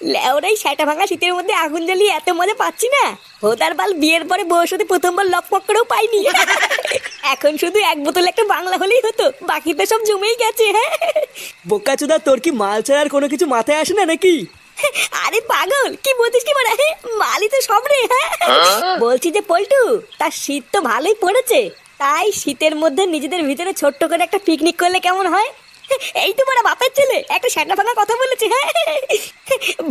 লেওরাই সেটা ভাঙা শীতের মধ্যে আগুন জ্বালিয়ে এত মজা পাচ্ছি না? হোদার বাল বিয়ের পরে বউর সাথে প্রথমবার লকপক করেও পাইনি। এখন শুধু এক বোতল একটা বাংলা হলেই হতো বাকি তো সব জমেই গেছে হ্যাঁ? বোকাচোদা তোর কি মাল ছাড়া আর কোনো কিছু মাথায় আসে না নাকি? আরে পাগল কি বলছিস কি মানে মালি তো সব রে হ্যাঁ? বলছি যে পল্টু তার শীত তো ভালোই পড়েছে তাই শীতের মধ্যে নিজেদের ভিতরে ছোট্ট করে একটা পিকনিক করলে কেমন হয়? এই তো বড় বাপের ছেলে। একটা স্যাটা ফাঁকা কথা বলেছে হ্যাঁ?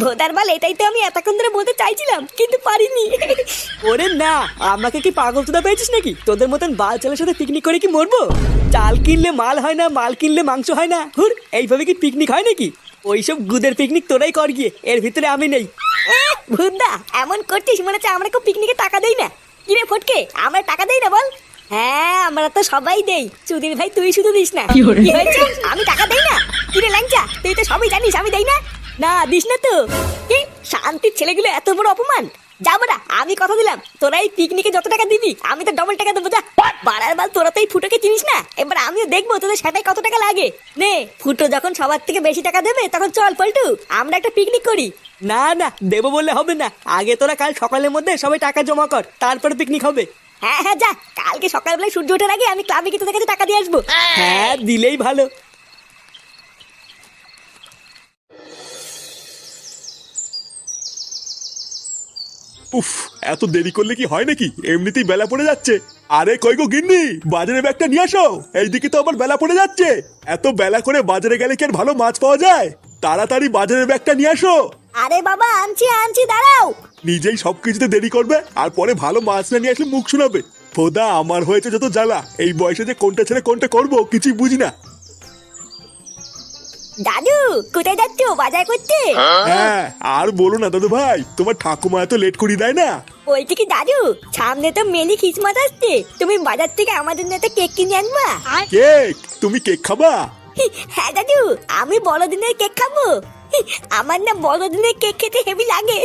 ভোদার বাল এটাই তো আমি এতক্ষণ ধরে বলতে চাইছিলাম কিন্তু পারিনি। ওরে না আমাকে কি পাগল চোদা পেয়েছিস নাকি? তোদের মতন বাল চালের সাথে পিকনিক করে কি মরবো? চাল কিনলে মাল হয় না মাল কিনলে মাংস হয় না। হুর এইভাবে কি পিকনিক হয় নাকি? ওইসব গুদের পিকনিক তোরাই কর গিয়ে এর ভিতরে আমি নেই। ভুদা এমন করছিস মনে হচ্ছে আমরা কেউ পিকনিকে টাকা দেই না। কিরে ফটকে আমরা টাকা দেই না বল? হ্যাঁ আমরা তো সবাই দেই। চুদির ভাই তুই শুধু দিস না। কি হয়েছে আমি টাকা দেই না কিরে ল্যাংচা তুই তো সবই জানিস আমি দেই না। না দিস না তো। কি? শান্তির ছেলেগুলো এত বড় অপমান। যাব না আমি কথা দিলাম। তোরা এই পিকনিকে যত টাকা দিবি আমি তো ডবল টাকা দেবো যা। বাড়ার বাল তোরা তো এই ফুটোকে চিনিস না। এবার আমিও দেখব তোদের সেটাই কত টাকা লাগে। নে ফুটো যখন সবার থেকে বেশি টাকা দেবে তখন চল পল্টু আমরা একটা পিকনিক করি। না না দেবো বললে হবে না। আগে তোরা কাল সকালের মধ্যে সবাই টাকা জমা কর তারপরে পিকনিক হবে। হ্যাঁ হ্যাঁ যা। কালকে সকালবেলায় সূর্য ওঠার আগে আমি ক্লাবে গিয়ে তোদের কাছে টাকা দিয়ে আসব। হ্যাঁ দিলেই ভালো। উফ এত দেরি করলে কি হয় নাকি? এমনিতেই বেলা পড়ে যাচ্ছে। আরে কই গো গিন্নি বাজারে ব্যাগটা নিয়ে আসো। এইদিকে তো আবার বেলা পড়ে যাচ্ছে। এত বেলা করে বাজারে গেলে কি আর ভালো মাছ পাওয়া যায়? তাড়াতাড়ি বাজারের ব্যাগটা নিয়ে আসো। আরে বাবা আনছি আনছি দাঁড়াও। নিজেই সবকিছুতে দেরি করবে আর পরে ভালো মাছ না নিয়ে আসলে মুখ শোনাবে। ফোদা আমার হয়েছে যত জ্বালা। এই বয়সে যে কোনটা ছেড়ে কোনটা করব কিছুই বুঝি না। দাদু কোথায় যাচ্ছ? বাজার করতে? হ্যাঁ আর বলো না দাদু ভাই তোমার ঠাকুমা এত লেট করি দেয় না? বলছি কি দাদু সামনে তো মেলি খ্রিসমাস আসছে। তুমি বাজার থেকে আমাদের জন্য একটা কেক কিনে আনবা? কেক? তুমি কেক খাবা? হ্যাঁ দাদু আমি বড়দিনের কেক খাব। আমার না বড়দিনের কেক খেতে হেভি লাগে।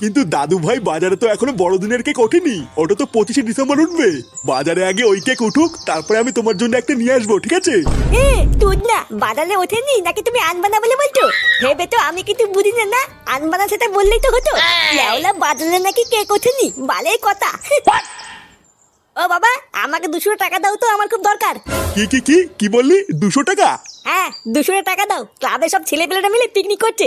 কিন্তু দাদু ভাই বাজারে তো এখনও বড়দিনের কেক ওঠেনি। ওটা তো পঁচিশে ডিসেম্বর উঠবে। বাজারে আগে ওই কেক উঠুক তারপরে আমি তোমার জন্য একটা নিয়ে আসব ঠিক আছে? এ, তুই না বাজারে ওঠেনি নাকি তুমি আনবা না বলে বলছো? ভেবে তো আমি কিন্তু বুঝি না না আনবা না সেটা বললেই তো হতো। লেওলা বাজারে নাকি কেক ওঠেনি? বালের কথা। ও বাবা আমাকে দুশো টাকা দাও তো আমার খুব দরকার। কি কি কি? কি বললি? দুশো টাকা? হ্যাঁ দুশো টাকা দাও। ক্লাবে সব ছেলেপেলেরা মিলে পিকনিক করছে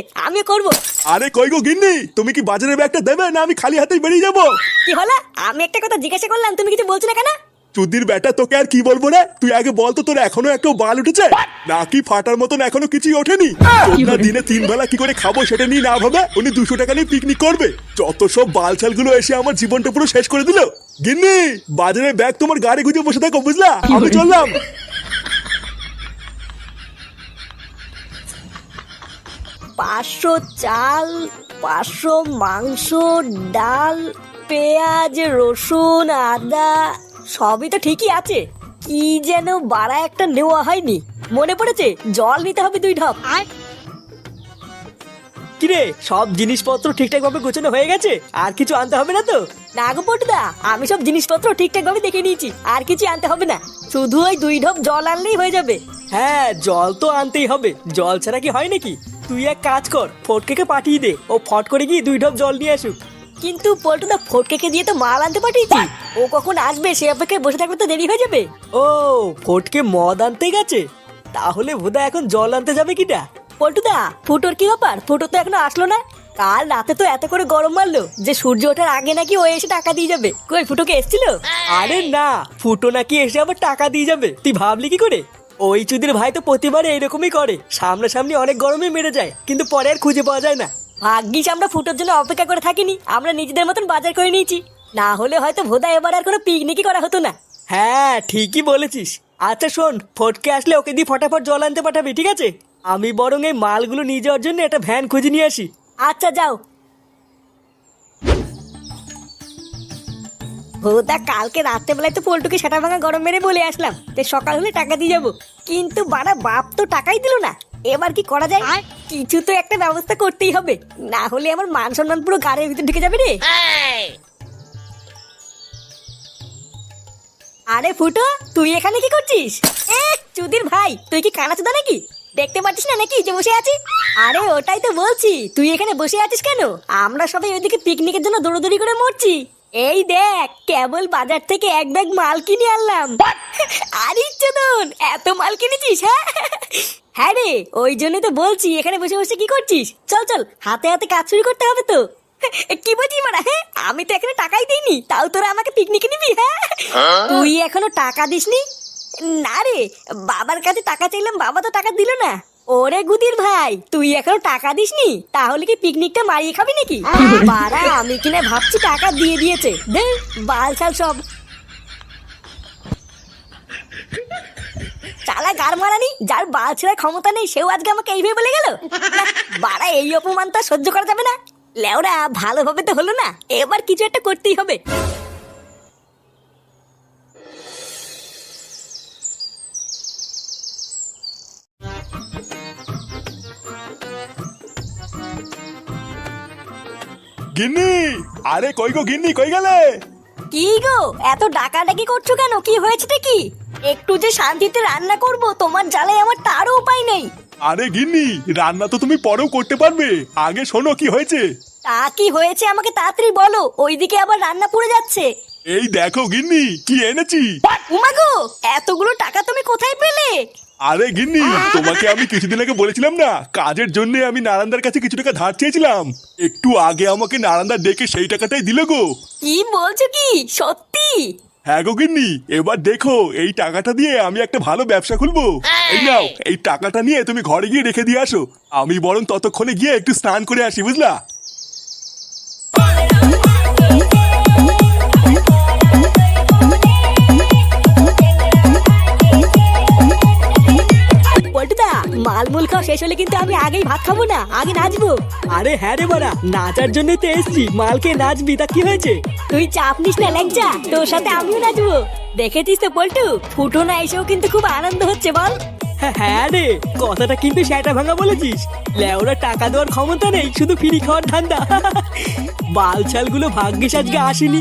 করব। আরে কই গো গিন্নি? তুমি কি বাজারের ব্যাগটা দেবে না আমি খালি হাতেই বেরিয়ে যাব? কি হলো? আমি একটা কথা জিজ্ঞাসা করলাম তুমি কিছু বলছো না কেন? চুদির তোকে আর কি বলব রে? তুই আগে বল তো তোর এখনও একটু বাল উঠেছে? নাকি ফাটার মতন এখনও কিছুই ওঠেনি? তোমরা দিনে তিন বেলা কি করে খাব সেটা নিয়ে না ভাবে উনি দুশো টাকা নিয়ে পিকনিক করবে। যত সব বালছালগুলো এসে আমার জীবনটা পুরো শেষ করে দিল। গিন্নি বাজারে ব্যাগ তোমার গাড়ি গুজে বসে থাকো বুঝলা? আমি চললাম। পাঁচশো চাল পাঁচশো মাংস ডাল পেঁয়াজ রসুন আদা সবই তো ঠিকই আছে। কি যেন বাড়া একটা নেওয়া হয়নি। মনে পড়েছে জল নিতে হবে দুই ঢপ। কিরে সব জিনিসপত্র ঠিকঠাক ভাবে গোছানো হয়ে গেছে? আর কিছু আনতে হবে না তো? না গো পটুদা আমি সব জিনিসপত্র ঠিকঠাক ভাবে দেখে নিয়েছি আর কিছু আনতে হবে না। শুধু ওই দুই ঢপ জল আনলেই হয়ে যাবে। হ্যাঁ জল তো আনতেই হবে। জল ছাড়া কি হয় নাকি? তুই এক কাজ কর ফটকেকে পাঠিয়ে দে। ও ফট করে গিয়ে দুই ঢপ জল নিয়ে আসুক। কিন্তু পল্টুদা ফটকেকে দিয়ে তো মাল আনতে পাঠিয়েছি। ও কখন আসবে সে অপেক্ষায় বসে থাকলে তো দেরি হয়ে যাবে। ও ফটকে মদ আনতে গেছে? তাহলে বোধহয় এখন জল আনতে যাবে কিটা? পল্টুদা ফুটোর কি ব্যাপার? ফুটো তো এখনও আসলো না? কাল রাতে তো এত করে গরম মারলো যে সূর্য ওঠার আগে নাকি ও এসে টাকা দিয়ে যাবে। কই ফুটোকে এসেছিল? আরে না ফুটো নাকি এসে আবার টাকা দিয়ে যাবে। তুই ভাবলি কি করে? ওই চুদির ভাই তো প্রতিবার এইরকমই করে। সামনাসামনি অনেক গরমে মেরে যায় কিন্তু পরে আর খুঁজে পাওয়া যায় না। ভাগ্যিস আমরা ফুটোর জন্য অপেক্ষা করে থাকিনি আমরা নিজেদের মতন বাজার করে নিয়েছি। না হলে হয়তো ভোদা এবার আর কোনো পিকনিকই করা হতো না। হ্যাঁ ঠিকই বলেছিস। আচ্ছা শোন ফটকে আসলে ওকে দিয়ে ফটাফট জল আনতে পাঠাবি ঠিক আছে? আমি বরং এই মালগুলো নিয়ে যাওয়ার জন্য একটা ভ্যান খুঁজে নিয়ে আসি। আচ্ছা যাও। ভোদা কালকে রাত্রেবেলায় তো পল্টুকে সেটা ভাঙা গরম মেরে বলে আসলাম। যে সকাল হলে টাকা দিয়ে যাব। কিন্তু বাড়া বাপ তো টাকাই দিল না। এবার কি করা যায়? কিছু তো একটা ব্যবস্থা করতেই হবে। না হলে আমার মান সম্মান পুরো গাড়ির ভিতর ঢুকে যাবে রে। আরে ফুটো তুই এখানে কি করছিস? এ চুদির ভাই তুই কি কানা চুদা নাকি? দেখতে পাচ্ছিস না নাকি যে বসে আছি? আরে ওটাই তো বলছি তুই এখানে বসে আছিস কেন? আমরা সবাই ওইদিকে পিকনিকের জন্য দৌড়দৌড়ি করে মরছি। এই দেখ কেবল বাজার থেকে এক ব্যাগ মাল কিনে আনলাম। আরে চোদন এত মাল কিনেছিস হ্যাঁ? হ্যাঁ রে ওই জন্য তো বলছি এখানে বসে বসে কি করছিস? চল চল হাতে হাতে কাজ শুরু করতে হবে তো। কি বলছিস মারা হ্যাঁ? আমি তো এখানে টাকাই দিইনি তাও তোরা আমাকে পিকনিকে নিবি হ্যাঁ? তুই এখনও টাকা দিসনি? না রে বাবার কাছে টাকা চাইলাম বাবা তো টাকা দিল না। ওরে গুদির ভাই, তুই এখনও টাকা দিসনি? তাহলে কি পিকনিকটা মারিয়ে খাবি নাকি? বাড়া, আমি কিনা ভাবছি টাকা দিয়ে দিয়েছে। দে, বাল ছাল সব। চালা গার মারানি, যার বাল ছেড়ার ক্ষমতা নেই, সেও আজকে আমাকে এইভাবে বলে গেল? বাড়া, এই অপমান তো সহ্য করা যাবে না। লেওরা, ভালোভাবে তো হলো না। এবার কিছু একটা করতেই হবে। গিন্নি! আরে কই গো গিন্নি কই গেলে? কি গো এত ডাকাডাকি করছ কেন? কি হয়েছেটা কি? একটু যে শান্তিতে রান্না করব তোমার জ্বালায় আমার তারও উপায় নেই। আরে গিন্নি রান্না তো তুমি পরেও করতে পারবে। আগে শোনো কি হয়েছে। তা কি হয়েছে আমাকে তাড়াতাড়ি বলো ওইদিকে আবার রান্না পুড়ে যাচ্ছে। এই দেখো গিন্নি কি এনেছি। উমাগো এতগুলো টাকা তুমি কোথায় পেলে? আরে গিন্নি তোমাকে আমি কিছুদিন আগে বলেছিলাম না কাজের জন্য আমি নারান্দার কাছে কিছু টাকা ধার চেয়েছিলাম। একটু আগে আমাকে নারান্দা ডেকে সেই টাকাটাই দিল গো। কি বলছো কি? সত্যি? হ্যাঁ গো গিন্নি এবার দেখো এই টাকাটা দিয়ে আমি একটা ভালো ব্যবসা খুলবো। এই নাও এই টাকাটা নিয়ে তুমি ঘরে গিয়ে রেখে দিয়ে আসো। আমি বরং ততক্ষণে গিয়ে একটু স্নান করে আসি বুঝলা? মালমূল খাওয়া শেষ হলে কিন্তু আমি আগেই ভাত খাব না আগে নাচবো। আরে হ্যাঁ রে বাড়া নাচার জন্যই তো এসছি মালকে নাচবি তা কি হয়েছে? তুই চাপ নিস না ল্যাংচা তোর সাথে আমিও নাচবো। দেখেছিস তো পল্টু ফুটো না এসেও কিন্তু খুব আনন্দ হচ্ছে বল। হ্যাঁ, হ্যাঁ রে কথাটা কিন্তু সেটা ভাঙা বলেছিস। লেওরা টাকা দেওয়ার ক্ষমতা নেই শুধু ফিরি খাওয়ার ধান্দা। বাল ছালগুলো ভাগ্যিস আজকে আসেনি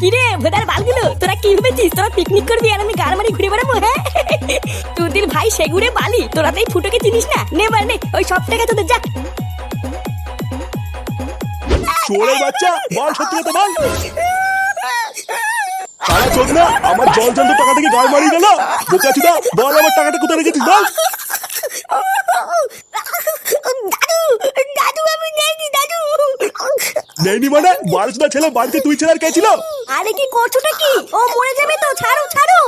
কিরে ভোদার বালগুলো তোরা কি ভেবেছিস? তোরা পিকনিক করবি আর আমি গার মারি ঘুরে বেড়াবো হ্যাঁ? তোদের ভাই সেগুড়ে বালি তোরা তো এই ফুটোকে চিনিস না? নে মার নে ওই সব টাকা তোদের যা। চোরের বাচ্চা বল সত্যি কথা বল। তারা না আমার জল জল টাকা থেকে গায়ে মারিয়ে গেল বোকা চুদা বল আমার টাকাটা কোথায় রেখেছিস বল। দাদু দাদু আমি নেইনি দাদু। নেইনি মানে বারো ছেলে বাড়িতে তুই ছেলে আর কে ছিল? আরে কি করছোটা কি? ও মরে যাবে তো, ছাড়ো ছাড়ো।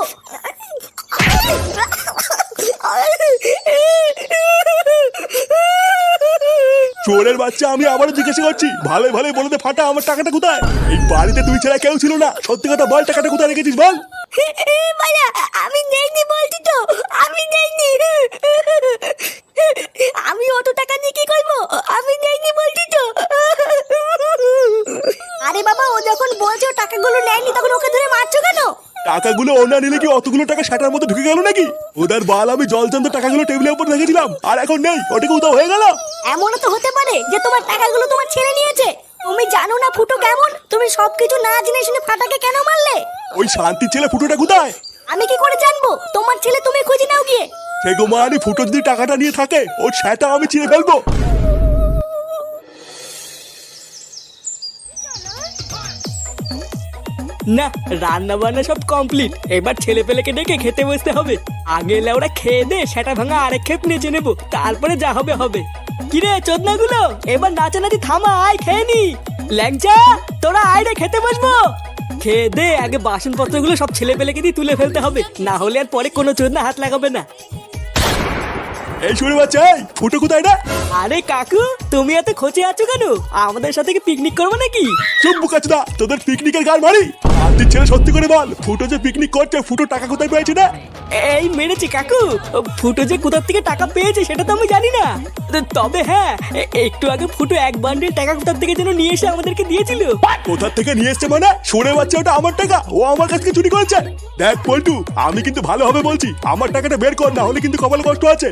চোরের বাচ্চা, আমি আবারও জিজ্ঞাসা করছি। ভালো ভালো বলে দে ফাটা, আমার টাকাটা কোথায়? এই বাড়িতে তুই ছাড়া কেউ ছিল না। সত্যি কথা বল, টাকাটা কোথায় রেখেছিস বল মায়া আমি নেইনি বলছি তো আমি নেইনি আমি অত টাকা নিয়ে কি করব আমি নেইনি বলছি তো আরে বাবা ও যখন বলছে ও টাকাগুলো নেয়নি তখন ওকে ধরে মারছো কেন টাকাগুলো ওনা নিলে কি অতগুলো টাকা শাটার মধ্যে ঢুকে গেল নাকি? ওদের বাল আমি জলচন্দ টাকাগুলো টেবিলের উপর রেখেছিলাম আর এখন নেই ওটাকে উধাও হয়ে গেল। এমনও তো হতে পারে যে তোমার টাকাগুলো তোমার ছেলে নিয়েছে। তুমি জানো না ফুটো কেমন? তুমি সবকিছু না জেনে শুনে ফাটাকে কেন মারলে? ওই শান্তির ছেলে ফুটোটা কোথায়? আমি কি করে জানব? তোমার ছেলে তুমি খুঁজে নাও গিয়ে। সে গোমানি ফুটো যদি টাকাটা নিয়ে থাকে ওর সেটা আমি চিনে ফেলব। না রান্না বান্না সব কমপ্লিট এবার ছেলে পেলেকে ডেকে খেতে বসতে হবে। আগে এলে ওরা খেয়ে দে, সেটা ভাঙা আরেক খেপ নেচে নেব। তারপরে যা হবে হবে। কিরে, চোদনাগুলো, এবার নাচানাচি থামা, আয়, খেয়ে নি। ল্যাংচা, তোরা আয় রে, খেতে বসবো। খেয়ে দে, আগে বাসনপত্রগুলো সব ছেলে পেলেকে দিয়ে তুলে ফেলতে হবে। না হলে আর পরে কোনো চোদনা হাত লাগাবে না। এই শুনে বাচ্চা ফুটো কোথায় না আরে কাকু তুমি এত খোঁজে আছো কেন? আমাদের সাথে কি পিকনিক করব নাকি? চুপ বুকাচুদা তোদের পিকনিকের গান মারি। শান্তির ছেলে সত্যি করে বল ফুটো যে পিকনিক করছে ফুটো টাকা কোথায় পেয়েছে না এই মেরেছি কাকু ফুটো যে কোথার থেকে টাকা পেয়েছে সেটা তো আমি জানি না। তবে হ্যাঁ একটু আগে ফুটো এক বান্ডিল টাকা কোথার থেকে যেন নিয়ে এসে আমাদেরকে দিয়েছিল। কোথার থেকে নিয়ে এসছে মানে? শুনে বাচ্চা ওটা আমার টাকা? ও আমার কাছ থেকে চুরি করেছে। দেখ পল্টু আমি কিন্তু ভালোভাবে বলছি। আমার টাকাটা বের কর না হলে কিন্তু কপালে কষ্ট আছে।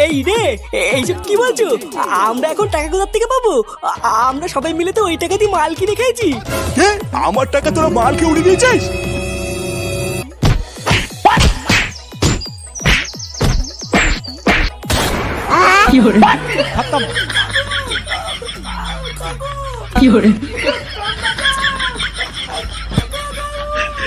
এই রে এইসব কি বলছো? আমরা এখন টাকা কোথার থেকে পাবো। আমরা সবাই মিলে তো ওই টাকা দিয়ে মাল কিনে খেয়েছি। হ্যাঁ আমার টাকা তোরা মাল খেয়ে উড়ে কি হরে কি হরে